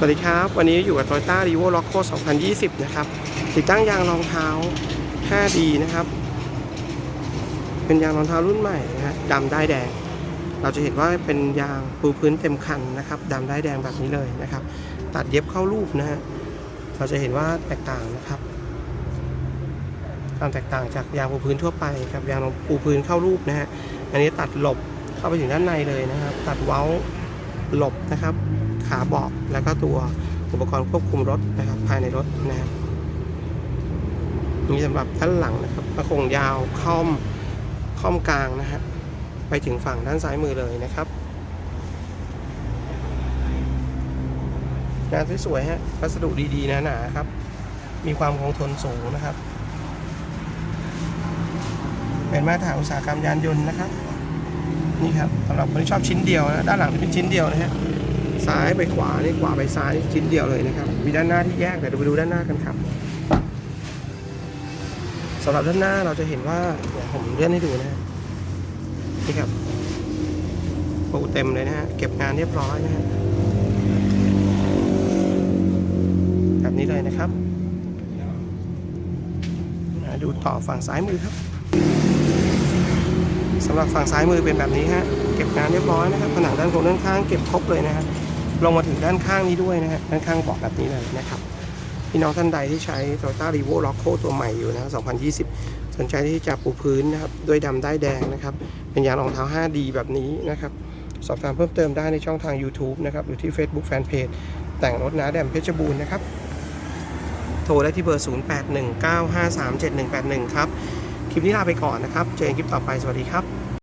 สวัสดีครับ วันนี้อยู่กับ Toyota r e v o l o c o 2020 นะครับ ติดตั้งยางรองเท้า 5D นะครับ เป็นยางรองเท้ารุ่นใหม่นะฮะดำได้แดง เราจะเห็นว่าเป็นยางปูพื้นเต็มคันนะครับดำได้แดงแบบนี้เลยนะครับ ตัดเย็บเข้ารูปนะฮะเราจะเห็นว่าแตกต่างนะครับความแตกต่างจากยางปูพื้นทั่วไปกับยางปูพื้นเข้ารูปนะฮะอันนี้ตัดหลบเข้าไปถึงด้านในเลยนะครับ ตัดเว้าหลบนะครับ ขาเบาะแล้วก็ตัวอุปกรณ์ควบคุมรถนะครับภายในรถนะครับนี่สำหรับด้านหลังนะครับกระโคงยาวค่อมค่อมกลางนะฮะไปถึงฝั่งด้านซ้ายมือเลยนะครับงานสวยๆฮะวัสดุดีๆหนาๆครับ มีความคงทนสูงนะครับ เป็นมาตรฐานอุตสาหกรรมยานยนต์นะครับ นี่ครับสำหรับคนที่ชอบชิ้นเดียวนะด้านหลังจะเป็นชิ้นเดียวนะฮะ ซ้ายไปขวานี่ขวาไปซ้ายชิ้นเดียวเลยนะครับ มีด้านหน้าที่แยกเดี๋ยวไปดูด้านหน้ากันครับสำหรับด้านหน้าเราจะเห็นว่าเดี๋ยวผมเลื่อนให้ดูนะฮะนี่ครับปูเต็มเลยนะฮะเก็บงานเรียบร้อยนะฮะแบบนี้เลยนะครับอ่าดูต่อฝั่งซ้ายมือครับสำหรับฝั่งซ้ายมือเป็นแบบนี้ฮะเก็บงานเรียบร้อยนะครับผนังด้านบนด้านข้างเก็บครบเลยนะฮะ ลงมาถึงด้านข้างนี้ด้วยนะฮะด้านข้างบอกแบบนี้เลยนะครับพี่น้องท่านใดที่ใช้ Toyota r e v o l o c o ตัวใหม่อยู่นะ 2020 สนใจที่จะปูพื้นนะครับ ด้วยดำได้แดงนะครับ เป็นยางรองเท้า 5D แบบนี้นะครับ สอบถามเพิ่มเติมได้ในช่องทาง YouTube นะครับ หรือที่ Facebook Fanpage แต่งรถนาแดมเพชรบูรณ์นะครับ โทรได้ที่เบอร์ 0819537181 ครับ คลิปนี้ลาไปก่อนนะครับ เจอกันคลิปต่อไป สวัสดีครับ